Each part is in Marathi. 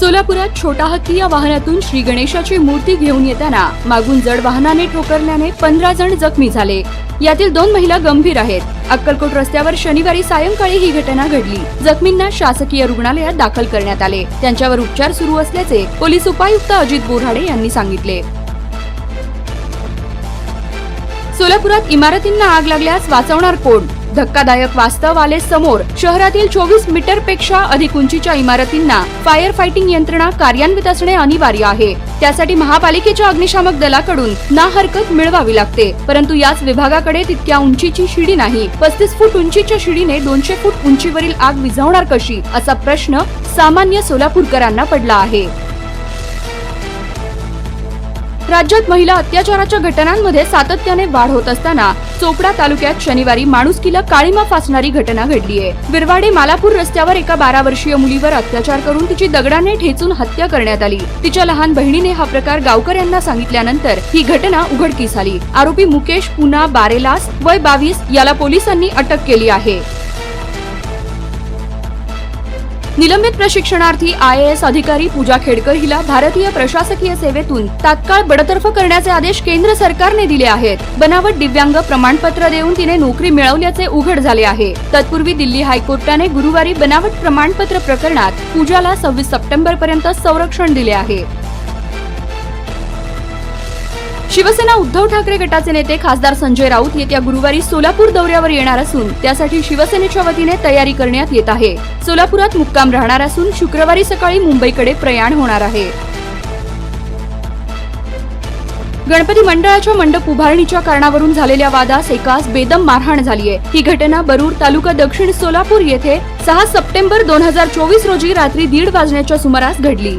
सोलापुरात छोटा हत्ती या वाहनातून श्री गणेशाची मूर्ती घेऊन येताना मागून जड वाहनाने ठोकरल्याने पंधरा जण जखमी झाले. यातील दोन महिला गंभीर आहेत. अक्कलकोट रस्त्यावर शनिवारी सायंकाळी ही घटना घडली. जखमींना शासकीय रुग्णालयात दाखल करण्यात आले. त्यांच्यावर उपचार सुरू असल्याचे पोलीस उपायुक्त अजित बोराडे यांनी सांगितले. सोलापुरात इमारतींना आग लागल्यास वाचवणार कोण? धक्कादायक वास्तव आले समोर. शहरातील चोवीस मीटरपेक्षा अधिक उंचीच्या इमारतींना फायर फायटिंग यंत्रणा कार्यान्वित असणे अनिवार्य आहे. त्यासाठी महापालिकेच्या अग्निशामक दलाकडून ना हरकत मिळवावी लागते. परंतु याच विभागाकडे तितक्या उंचीची शिडी नाही. पस्तीस फूट उंचीच्या शिडीने दोनशे फूट उंचीवरील आग विझवणार कशी? असा प्रश्न सामान्य सोलापूरकरांना पडला आहे. राज्यात महिला अत्याचाराच्या घटनांमध्ये सातत्याने वाढ होत असताना चोपडा तालुक्यात शनिवारी माणुसकीला काळीमा फासणारी घटना घडलीय बिरवाडे मालापूर रस्त्यावर एका बारा वर्षीय मुलीवर अत्याचार करून तिची दगडाने ठेचून हत्या करण्यात आली. तिच्या लहान बहिणीने हा प्रकार गावकऱ्यांना सांगितल्यानंतर ही घटना उघडकीस आली. आरोपी मुकेश पुना बारेलास वय बावीस याला पोलिसांनी अटक केली आहे. निलंबित प्रशिक्षणार्थी आय एस अधिकारी पूजा खेडकर हिला भारतीय प्रशासकीय सेवेतून तात्काळ बडतर्फ करण्याचे आदेश केंद्र सरकारने दिले आहेत. बनावट दिव्यांग प्रमाणपत्र देऊन तिने नोकरी मिळवल्याचे उघड झाले आहे. तत्पूर्वी दिल्ली हायकोर्टाने गुरुवारी बनावट प्रमाणपत्र प्रकरणात पूजाला सव्वीस सप्टेंबर पर्यंत संरक्षण दिले आहे. शिवसेना उद्धव ठाकरे गटाचे नेते खासदार संजय राऊत येत्या गुरुवारी सोलापूर दौऱ्यावर येणार असून त्यासाठी शिवसेनेच्या वतीने तयारी करण्यात येत आहे. सोलापुरात मुक्काम राहणार असून शुक्रवारी सकाळी मुंबईकडे प्रयाण होणार आहे. गणपती मंडळाच्या मंडप उभारणीच्या कारणावरून झालेल्या वादास एकास बेदम मारहाण झालीय ही घटना बरूर तालुका दक्षिण सोलापूर येथे सहा सप्टेंबर दोन हजार चोवीस रोजी रात्री दीड वाजण्याच्या सुमारास घडली.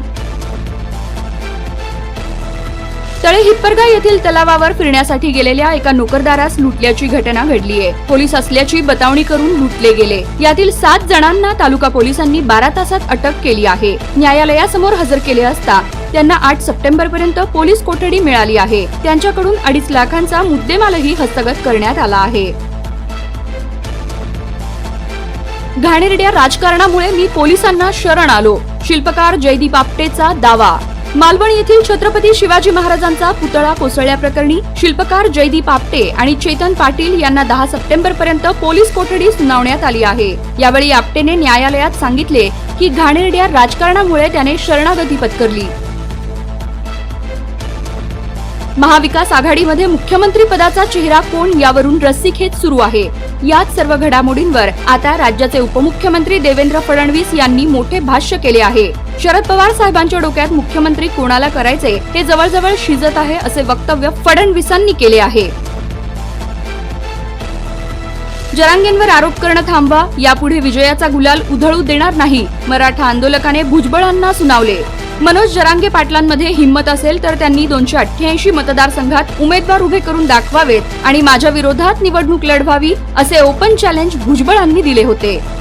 तळे हिप्परगा येथील तलावावर फिरण्यासाठी गेलेल्या एका नोकरदारास लुटल्याची घटना घडलीय पोलीस असल्याची बतावणी करून लुटले गेले. यातील सात जणांना तालुका पोलिसांनी बारा तासात अटक केली आहे. न्यायालयासमोर हजर केले असता त्यांना आठ सप्टेंबर पर्यंत पोलीस कोठडी मिळाली आहे. त्यांच्याकडून अडीच लाखांचा मुद्देमालही हस्तगत करण्यात आला आहे. घाणेरड्या राजकारणामुळे मी पोलिसांना शरण आलो. शिल्पकार जयदीप आपटेचा दावा. मालवण येथील छत्रपती शिवाजी महाराजांचा पुतळा कोसळल्याप्रकरणी शिल्पकार जयदीप आपटे आणि चेतन पाटील यांना दहा सप्टेंबर पर्यंत पोलीस कोठडी सुनावण्यात आली आहे. यावेळी आपटेने न्यायालयात सांगितले की घाणेरड्या राजकारणामुळे त्याने शरणागती पत्करली. महाविकास आघाडीमध्ये मुख्यमंत्री पदाचा चेहरा कोण यावरून रस्सीखेच सुरू आहे. याच सर्व घडामोडींवर आता राज्याचे उपमुख्यमंत्री देवेंद्र फडणवीस यांनी मोठे भाष्य केले आहे. शरद पवार साहेबांच्या डोक्यात मुख्यमंत्री कोणाला करायचे हे जवळजवळ शिजत आहे असे वक्तव्य फडणवीसांनी केले आहे. जरांगेंवर आरोप करणं थांबवा यापुढे विजयाचा गुलाल उधळू देणार नाही मराठा आंदोलकाने भुजबळांना सुनावले. मनोज जरांगे पाटलांमध्ये हिंमत असेल तर त्यांनी दोनशे अठ्ठ्याऐंशी मतदारसंघात उमेदवार उभे करून दाखवावेत आणि माझ्या विरोधात निवडणूक लढवावी असे ओपन चॅलेंज भुजबळांनी दिले होते.